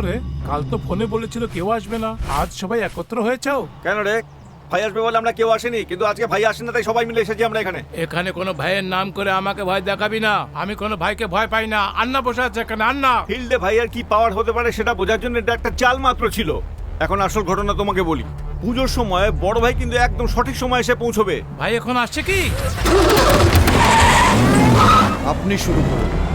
রে? কাল তো ফোনে বলেছিল কেউ আসবে না। আজ সবাই একত্র হয়েছেও? কেন রে? ভাই আসবে বলে আমরা কেউ আসেনি কিন্তু আজকে ভাই আসেন না তাই সবাই মিলে এসেছি আমরা এখানে। এখানে কোনো ভাইয়ের নাম করে আমাকে ভয় দেখাবি না। আমি কোনো ভাইকে ভয় পাই না। আন্না বসে আছে এখানে আন্না! ফিল্ডে ভাইয়ের কি পাওয়ার হতে পারে সেটা বোঝার জন্য এটা একটা চাল মাত্র ছিল। এখন আসল ঘটনা তোমাকে বলি। পুজোর সময় বড় ভাই কিন্তু একদম সঠিক সময় এসে পৌঁছবে। ভাই এখন আসছে কি? আপনি শুরু করুন।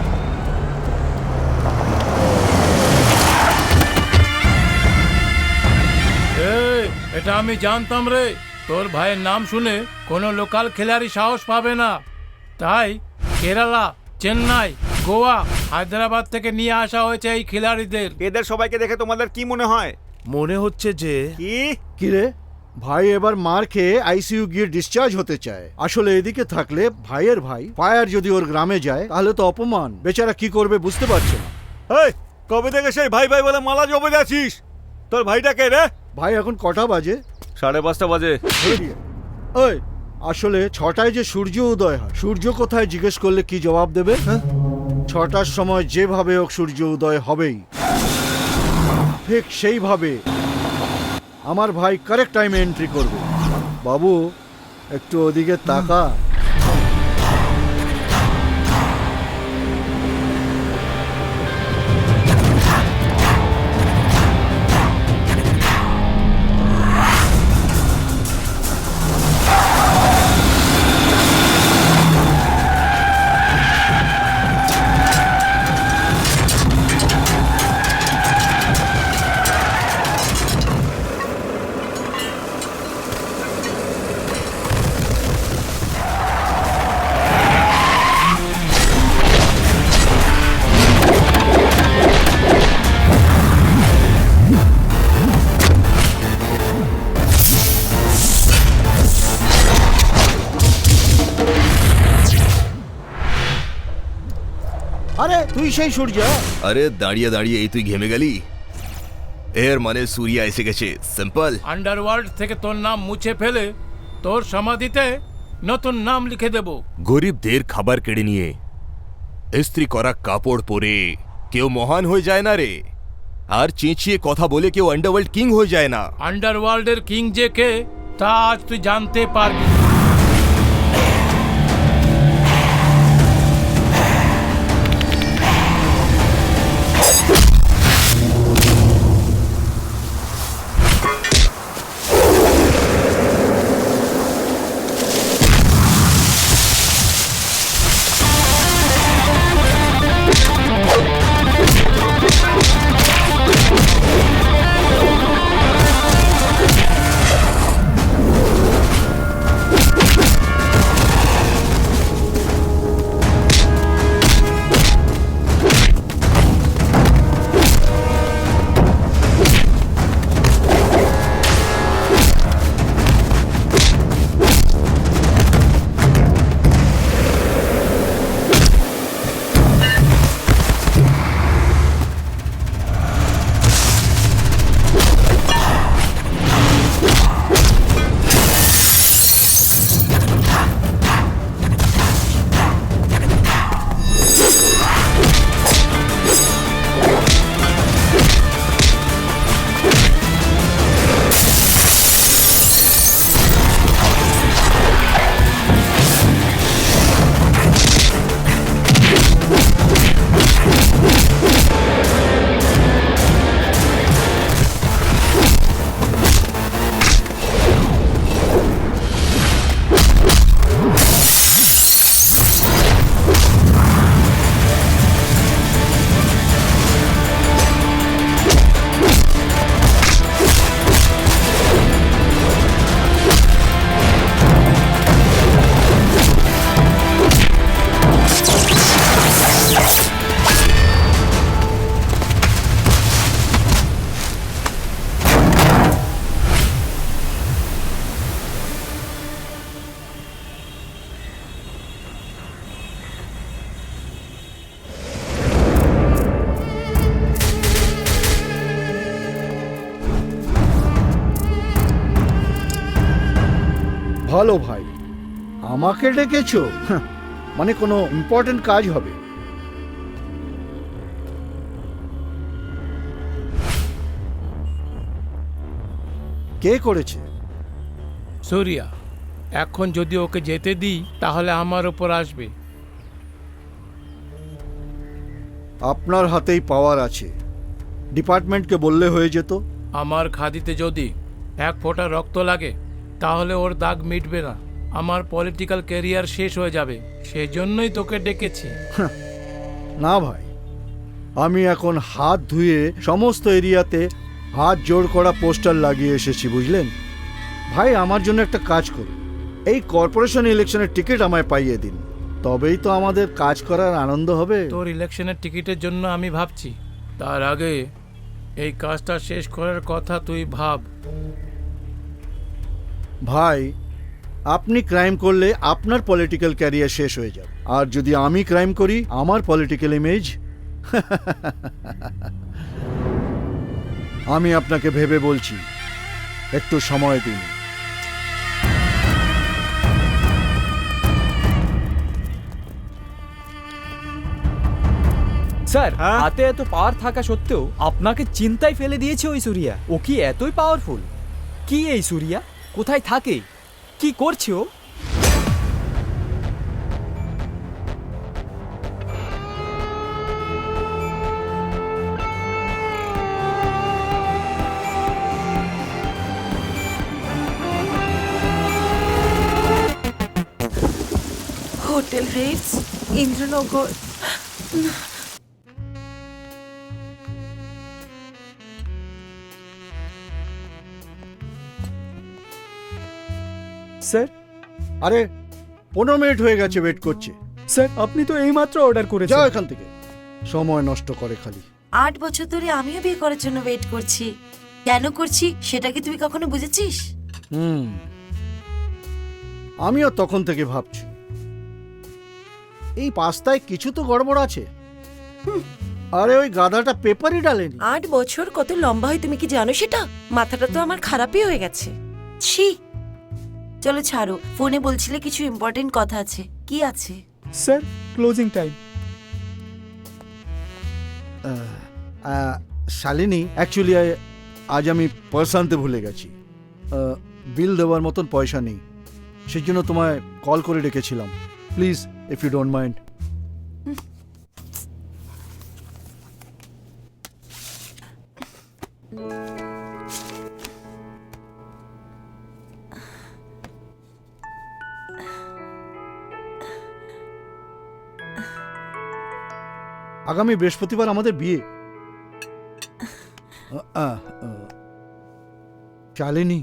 এটা আমি জানতাম রে। তোর ভাইয়ের নাম শুনে কোনো লোকাল খেলাড়ি সাহস পাবে না। তাই কেরালা চেন্নাই গোয়া হায়দ্রাবাদ থেকে নিয়ে আসা হয়েছে এই খেলাড়িদের। এদের সবাইকে দেখে তোমাদের কি মনে হয়? মনে হচ্ছে যে কি? কিরে ভাই এবার মার খেয়ে আইসিইউ গিয়ে ডিসচার্জ হতে চায়। আসলে এদিকে থাকলে ভাইয়ের ভাই ফায়ার যদি ওর গ্রামে যায় তাহলে তো অপমান। বেচারা কি করবে বুঝতে পারছে না। এই কবে থেকে সেই ভাই ভাই বলে মালা জমে যাচ্ছিস? তোর ভাইটা কে রে? ভাই এখন কটা বাজে? সাড়ে পাঁচটা বাজে। ওই আসলে ছটায় যে সূর্য উদয় হয় সূর্য কোথায় জিজ্ঞেস করলে কি জবাব দেবে? হ্যাঁ? ছটার সময় যেভাবে হোক সূর্য উদয় হবেই। ঠিক সেইভাবে আমার ভাই কারেক্ট টাইমে এন্ট্রি করবে। বাবু একটু ওদিকে তাকা তুই সেই সূর্য? আরে দাঁড়িয়ে দাঁড়িয়ে এই তুই ঘেমে গেলি? এর মানে সূর্যা এসে গেছে সিম্পল আন্ডারওয়ার্ল্ড থেকে তোর নাম মুছে ফেলে তোর সমাধিতে নতুন নাম লিখে দেব। গরিবদের খাবার কেড়ে নিয়ে ইস্ত্রি করা কাপড় পরে কেউ মহান হয়ে যায় না রে। আর চেঁচিয়ে কথা বলে কেউ আন্ডারওয়ার্ল্ড কিং হয়ে যায় না। আন্ডারওয়ার্ল্ডের কিং যে কে তা আজ তুই জানতে পারবি বলো ভাই। আমাকে ডেকেছো? মানে কোনো ইম্পর্টেন্ট কাজ হবে। কে করেছে? সরিয়া এখন যদি ওকে যেতে দিই তাহলে আমার ওপর আসবে। আপনার হাতেই পাওয়ার আছে। ডিপার্টমেন্টকে বললে হয়ে যেত। আমার খাদিতে যদি এক ফোঁটা রক্ত লাগে তাহলে ওর দাগ মিটবে না। আমার পলিটিক্যাল ক্যারিয়ার শেষ হয়ে যাবে। সেজন্যই তোকে ডেকেছি। না ভাই। আমি এখন হাত ধুয়ে সমস্ত এরিয়াতে হাত জোড় করা পোস্টার লাগিয়ে এসেছি বুঝলেন? ভাই আমার জন্য একটা কাজ করুন। এই কর্পোরেশন ইলেকশনের টিকিট আমায় পাইয়ে দিন। তবেই তো আমাদের কাজ করার আনন্দ হবে। তোর ইলেকশনের টিকিটের জন্য আমি ভাবছি। তার আগে এই কাজটা শেষ করার কথা তুই ভাব। ভাই আপনি ক্রাইম করলে আপনার পলিটিক্যাল ক্যারিয়ার শেষ হয়ে যাবে। আর যদি আমি ক্রাইম করি আমার পলিটিক্যাল ইমেজ আমি আপনাকে ভেবে বলছি একটু সময় দিন। স্যার হ্যাঁ? হাতে এত পাওয়ার থাকা সত্ত্বেও আপনাকে চিন্তায় ফেলে দিয়েছে ওই সুরিয়া। ও কি এতই পাওয়ারফুল কি এই সুরিয়া? কোথায় থাকে? কি করছে ও? Hotel rates Indranagar. স্যার? আরে পনেরো মিনিট হয়ে গেছে ওয়েট করছে। স্যার আপনি তো এইমাত্র অর্ডার করেছেন। যাও এখান থেকে। সময় নষ্ট করে খালি। আট বছর ধরে আমিও বিয়ে করার জন্য ওয়েট করছি। কেন করছি সেটা কি তুই কখনো বুঝেছিস? হুম। আমিও তখন থেকে ভাবছি। এই পাস্তায় কিছু তো গড়বড় আছে। আরে ওই গাধাটা পেপারই ডালেনি। আট বছর কত লম্বা হয় তুমি কি জানো সেটা? মাথাটা তো আমার খারাপই হয়ে গেছে। ছি চলো ছাড়ো ফোনে বলছিলে কিছু ইম্পর্টেন্ট কথা আছে। কি আছে? Sir closing time Shalini actually আজ আমি পয়সা আনতে ভুলে গেছি। বিল দেওয়ার মতন পয়সা নেই। সেই জন্য তোমায় কল করে রেখেছিলাম please if you don't mind আগামী বৃহস্পতিবার আমাদের বিয়ে। Shalini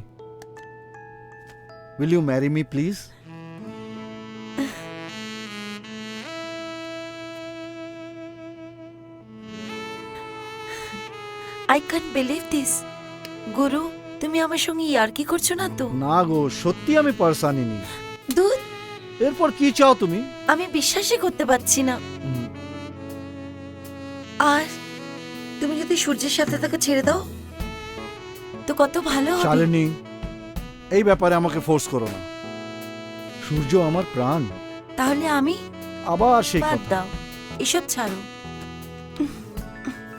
will you marry me please I can believe this গুরু তুমি আমার সঙ্গে ইয়ার্কি করছ না তো? না গো সত্যি আমি পার্স আনিনি দুধ এরপর কি চাও তুমি? আমি বিশ্বাসই করতে পারছি না। আর তুমি যদি সূর্যের সাথে তাকে ছেড়ে দাও তো কত ভালো হবে। শালিনী এই ব্যাপারে আমাকে ফোর্স করো না। সূর্য আমার প্রাণ। তাহলে আমি আবার সেই বাদ কথা। দাও। এসব ছাড়ো।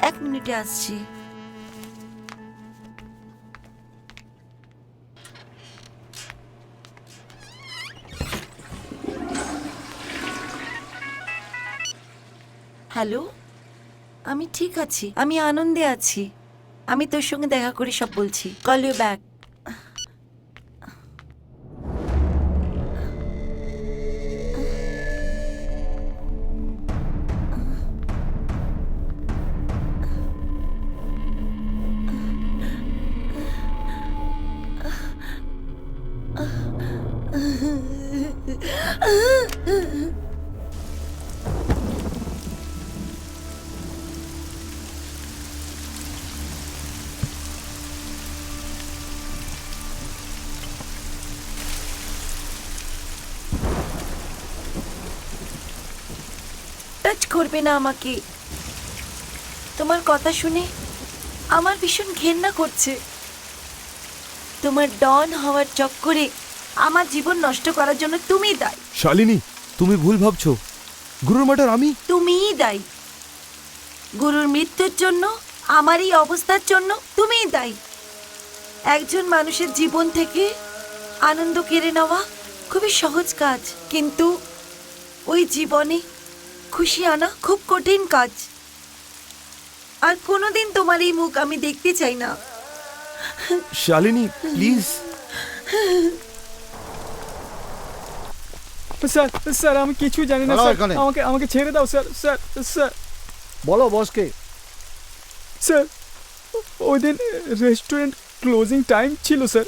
এক মিনিটে আসছি। হ্যালো? আমি ঠিক আছি, আমি আনন্দে আছি। আমি তোর সঙ্গে দেখা করে সব বলছি। কল ইউ ব্যাক টাচ করবে না আমাকে। তোমার কথা শুনে আমার ভীষণ ঘেন্না করছে। তোমার ডন হওয়ার চক্করে আমার জীবন নষ্ট করার জন্য তুমি দায়ী। শালিনী তুমি ভুল ভাবছ। গুরুর মার্ডার আমি? তুমিই দায়ী। গুরুর মৃত্যুর জন্য আমার এই অবস্থার জন্য তুমিই দায়ী। একজন মানুষের জীবন থেকে আনন্দ কেড়ে নেওয়া খুবই সহজ কাজ। কিন্তু ওই জীবনে খুশি আনা খুব কঠিন কাজ। আর কোনোদিন তোমার এই মুখ আমি দেখতে চাই না। শালিনী প্লিজ। স্যার স্যার আমি কিছু জানি না স্যার। আমাকে আমাকে ছেড়ে দাও স্যার স্যার স্যার। বলো বসকে। স্যার ওই দিন রেস্টুরেন্ট ক্লোজিং টাইম ছিল স্যার।